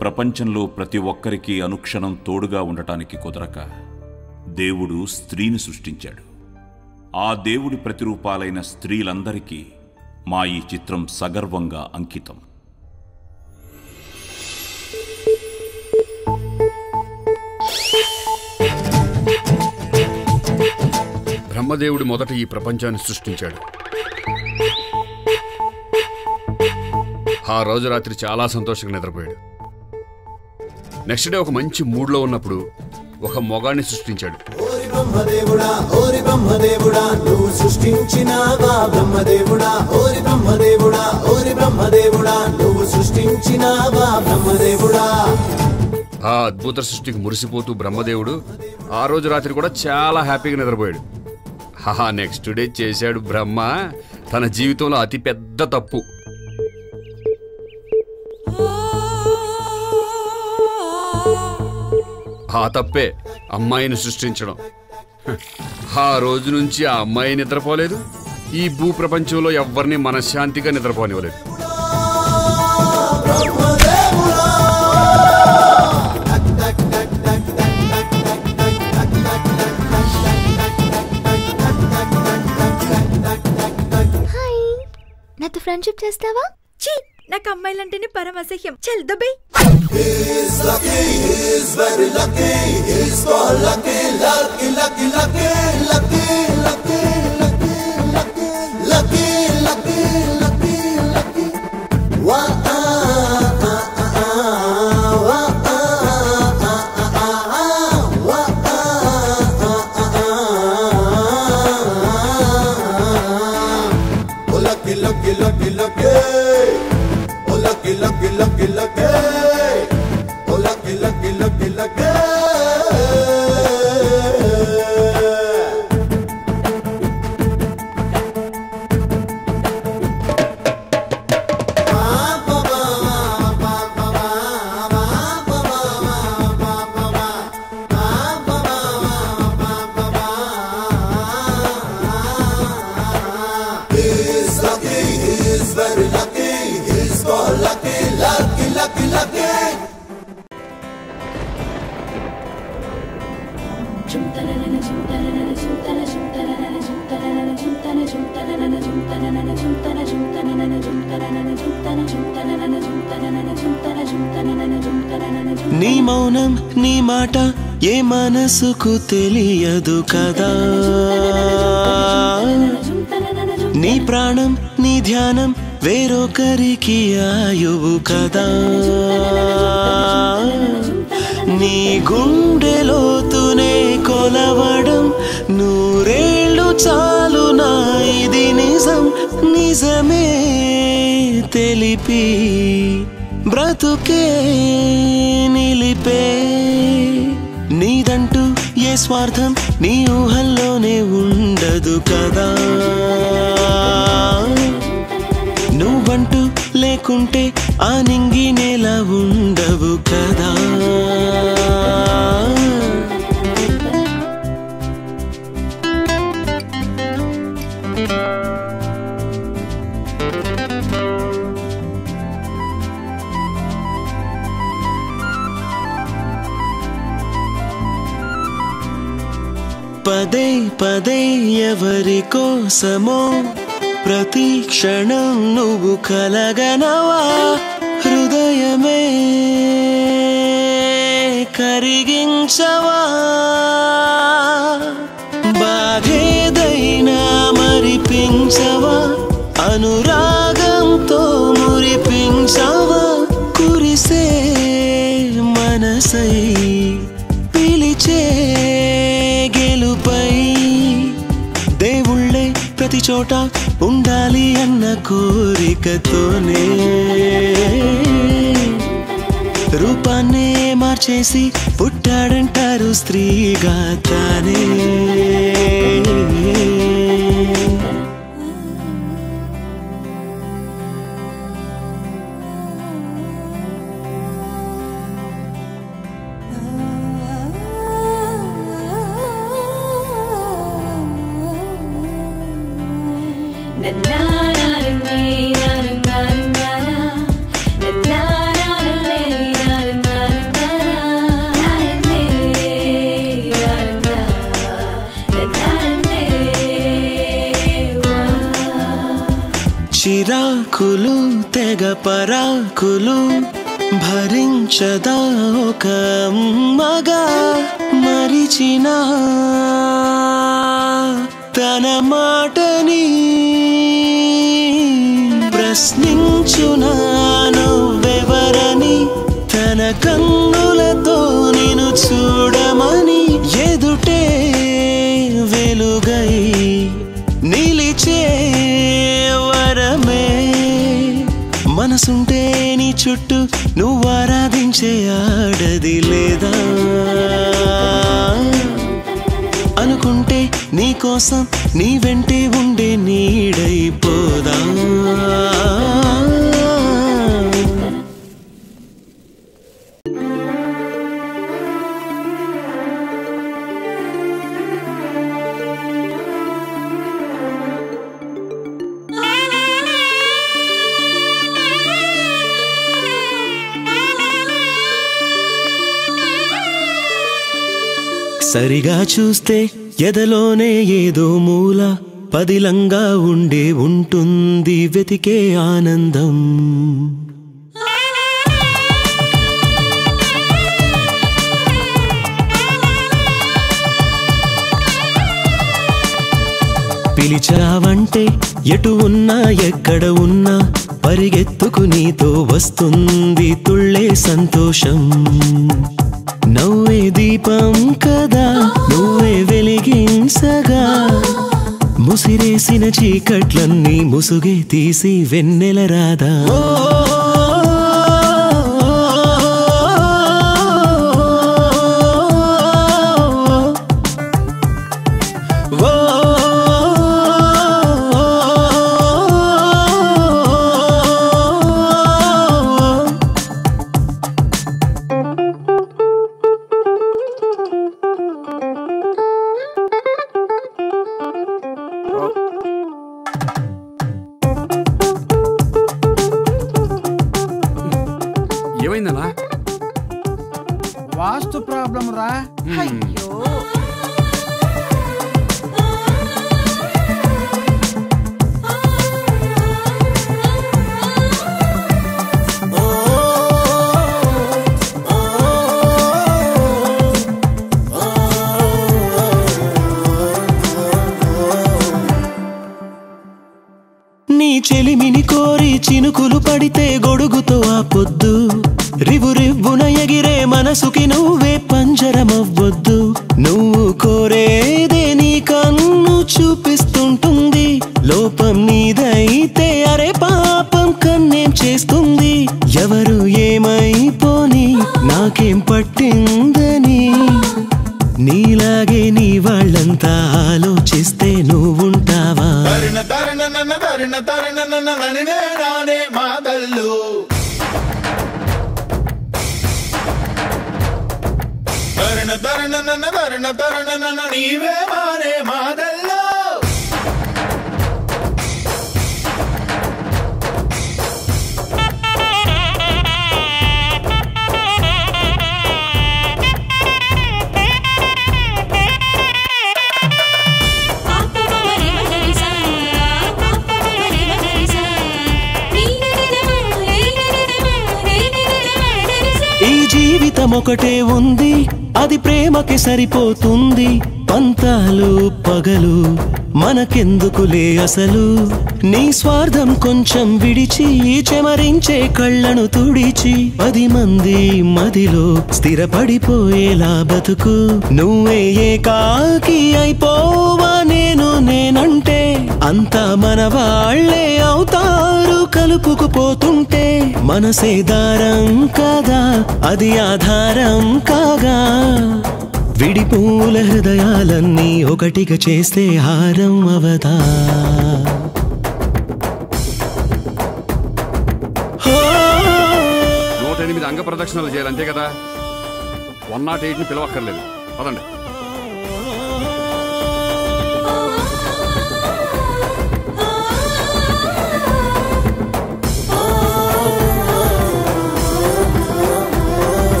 ప్రపంచంలో ప్రతి ఒక్కరికి అనుక్షణం తోడుగా ఉండటానికి కుదరక దేవుడు స్త్రీని సృష్టించాడు. ఆ దేవుడి ప్రతిరూపాలైన స్త్రీలందరికీ మా ఈ చిత్రం సగర్వంగా అంకితం. బ్రహ్మదేవుడు మొదట ఈ ప్రపంచాన్ని సృష్టించాడు. ఆ రోజు రాత్రి చాలా సంతోషంగా నిద్రపోయాడు. నెక్స్ట్ డే ఒక మంచి మూడ్లో ఉన్నప్పుడు ఒక మొగాన్ని సృష్టించాడు. ఆ అద్భుత సృష్టికి మురిసిపోతూ బ్రహ్మదేవుడు ఆ రోజు రాత్రి కూడా చాలా హ్యాపీగా నిద్రపోయాడు. హహా నెక్స్ట్ డే చేశాడు బ్రహ్మ. తన జీవితంలో అతి పెద్ద తప్పు. ఆ తప్పే అమ్మాయిని సృష్టించడం. ఆ రోజు నుంచి ఆ అమ్మాయి నిద్రపోలేదు. ఈ భూ ప్రపంచంలో ఎవ్వరిని మనశ్శాంతిగా నిద్రపోనివ్వలేదు. నాతో ఫ్రెండ్షిప్ చేస్తావా? నాకు అమ్మాయిలంటేనే పరం అసహ్యం చల్ దుబే లకీ लग लग लगे। He's so lucky, lucky, నీ మౌనం నీ మాట ఏ మనసుకు తెలియదు కదా? నీ ప్రాణం నీ ధ్యానం వేరొకరికి ఆయువు కదా. నీ గుండెలోతునే కొలవడం నూరేళ్ళు చాలు నా ఇది నిజం నిజమే తెలిపి బ్రతుకే నిలిపే. నీదంటూ ఏ స్వార్థం నీ ఊహల్లోనే ఉండదు కదా. నువ్వంటూ లేకుంటే ఆ నింగి నేల ఉండవు కదా. పదే పదే ఎవరి కోసమో ప్రతి క్షణం నువ్వు కలగనవా? హృదయమే కరిగించవా? బాధేదైనా మరిపించవా? అనురాగంతో మురిపించవా? కురిసే మనసై చోట ఉండాలి అన్న కోరికతోనే. రూపాన్నే మార్చేసి పుట్టాడంటారు స్త్రీగా తానే తెగ పరాకులు భరించదా ఒక మగా మరిచిన తన మాటని ప్రశ్నించునా నువ్వెవరని తన కన్ను ఆరాధించే ఆడది లేదా? అనుకుంటే నీ కోసం నీ వెంటే ఉండే నీడైపోదా? సరిగా చూస్తే ఎదలోనే ఏదో మూల పదిలంగా ఉండే ఉంటుంది వెతికే ఆనందం. పిలిచావంటే ఎటు ఉన్నా ఎక్కడ ఉన్నా పరిగెత్తుకు నీతో వస్తుంది తుళ్ళే సంతోషం. నవ్వే దీపం కదా నువ్వే వెలిగించగా. ముసిరేసిన చీకట్లన్నీ ముసుగే తీసి వెన్నెల రాదా? ఏమైందన్నా వాస్తు ప్రాబ్లం రా. అయ్యో. చెలిమిని కోరి చినుకులు పడితే గొడుగుతో ఆ పొద్దు. రివు రివ్వున ఎగిరే మనసుకి నువ్వే పంజరమవ్వొద్దు. నువ్వు కోరేదే నీ కన్ను చూపిస్తుంటుంది. లోపం నీదైతే అరే పాపం కన్నేం చేస్తుంది. ఎవరు ఏమైపోని నాకేం పట్టిందని. నీలాగే నీ వాళ్ళంతా ఆలో తరుణ తరుణ నన్న నన్నే నానే మాదల్లు తరుణ తరుణ నన్న తరుణ తరుణ నన్న నీవే మానే మాదల్లో ఒకటే ఉంది అది ప్రేమకి సరిపోతుంది. పంతాలు పగలు మనకెందుకులే అసలు? నీ స్వార్థం కొంచెం విడిచి చెమరించే కళ్ళను తుడిచి పది మంది మదిలో స్థిరపడిపోయేలా బతుకు. నువ్వే ఏ కాకి అయిపోవా నేను నేనంటే అంతా మన వాళ్ళే అవుతారు. తలుపుకుపోతుంటే మనసే దారం కాదా అది ఆధారం కాగా. విడిపూల హృదయాలన్నీ ఒకటిగా చేస్తే హారం అవదా. నూట ఎనిమిది అంగ ప్రదక్షిణలు చేయాలి అంతే కదా? వన్ నాట్ ఎయిట్ని పిలవక్కర్లేదు. పదండి.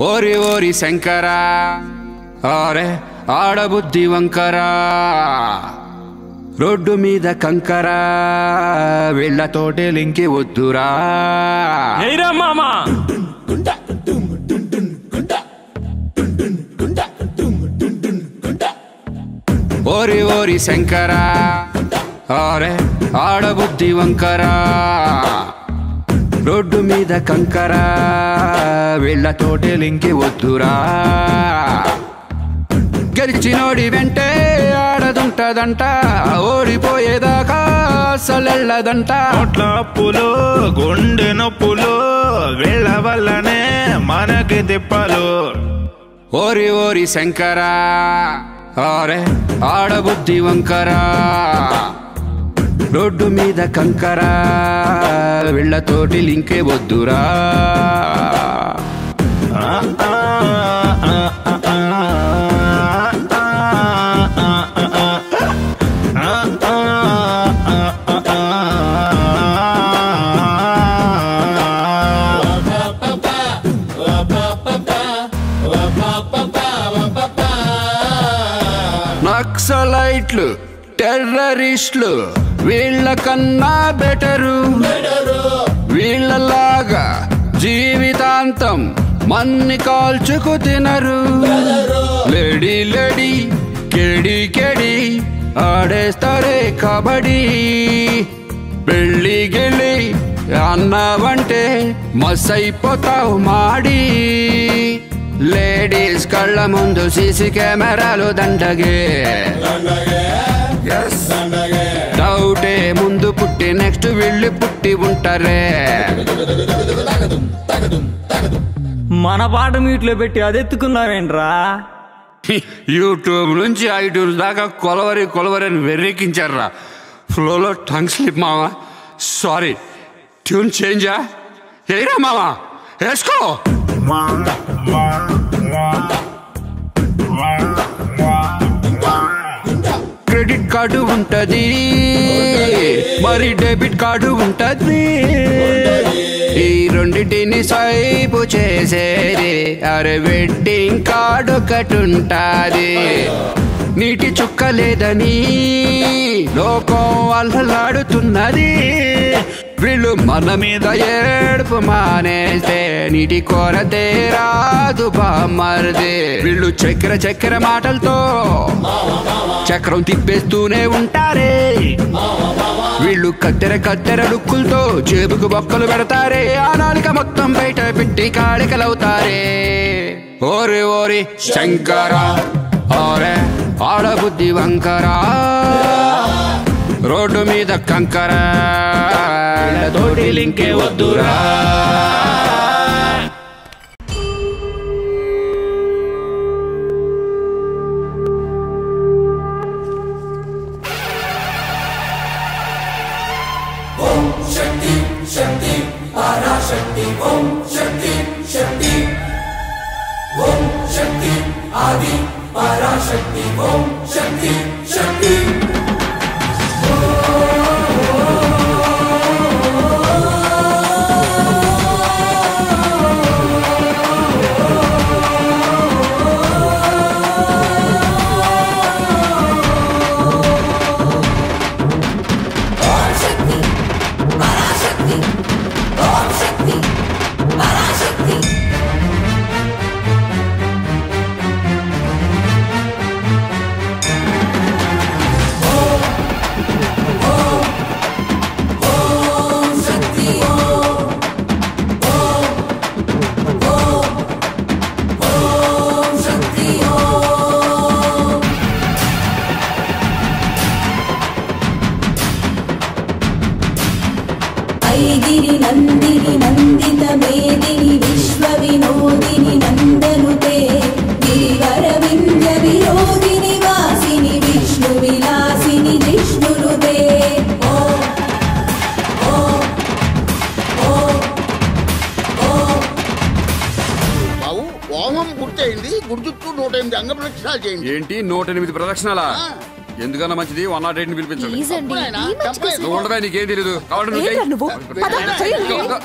ఓరి ఓరి శంకరా ఆరే ఆడబుద్ధి వంకరా రోడ్డు మీద కంకరా వీళ్ళతోటే లింకి వద్దురా ఏరా మామా ఓరి ఓరి శంకరా ఆరే ఆడబుద్ధి వంకరా రోడ్డు మీద కంకరా వీళ్ళతోటే లింకి వద్దురా గెలిచినోడి వెంటే ఆడదుంటదంట ఓడిపోయేదాకా అసలెళ్ళదంట. అప్పులు గుండె నొప్పులు వీళ్ళ వల్లనే మనకి తిప్పలు. ఓరి ఓరి శంకరా ఆరే ఆడబుద్ధి వంకరా. రోడ్డు మీద కంకరా వెళ్ళతోటి లింకే వద్దురా నక్సలైట్లు టెర్రరిస్టులు వీళ్ళకన్నా బెటరు. వీళ్ళలాగా జీవితాంతం మన్ని కాల్చుకు తినరు. లేడీ లేడీ కెడి కెడి ఆడేస్తారే కబడ్డీ. పెళ్ళి గెళ్ళి అన్నావంటే మసైపోతావు మాడి. లేడీస్ కళ్ళ ముందు సీసీ కెమెరాలు దండగే. డౌటే ముందు పుట్టి నెక్స్ట్ వీళ్ళు పుట్టి ఉంటారే. మన పాట మీట్లో పెట్టి అదెత్తుకున్నావేంట్రా యూట్యూబ్ నుంచి ఐట్యూన్స్ దాకా కొలవరి కొలవరి అని వెర్రెక్కించారా ఫ్లోలో టంగ్ స్లిప్ మావా? సారీ ట్యూన్ చేంజా ఏరా మావా? వేసుకో. కార్డు ఉంటది. మరి డెబిట్ కార్డు ఉంటది. ఈ రెండింటిని స్వైపు చేసేది. అరే వెడ్డింగ్ కార్డు ఒకటి ఉంటుంది. నీటి చుక్క లేదని లోకం అల్లలాడుతున్నది. వీళ్ళు మన మీద ఏడుపు మానేస్తే నీటి కొరతే రాదు బామ్మర్ది. వీళ్ళు చక్కెర చక్కెర మాటలతో చక్రం తిప్పేస్తూనే ఉంటారే. వీళ్ళు కత్తెర కత్తెర లుక్కులతో జేబుకు బొక్కలు పెడతారే. ఆ నాలిక మొత్తం బయట పెట్టి కాళికలవుతారే. ఓరి ఓరి శంకరా ఓరే ఆడబుద్ధి వంకరా. రోడ్డు మీద కంకర. తోటి లింకే వద్దురా. శక్తి ఓం శక్తి శక్తి. ఓం శక్తి ఆది పరాశక్తి. ఓం శక్తి శక్తి. ఎనిమిది అంగ ప్రదక్షిణాలు చేయండి ఏంటి నూట ఎనిమిది ప్రదక్షిణాలా ఎందుకన్నా మంచిది వన్ నాట్ ఎయిట్ పిలిపించండి ప్లీజ్ అండి చంపాయనా? ఈ మంచి చంపాయనా? నువ్వు నీకేం తెలీదు కావాలి నువ్వు ఏంట్రా చెయ్యి. నువ్వు? పద, చెయ్యి. ఇదిగో, ఇదిగో.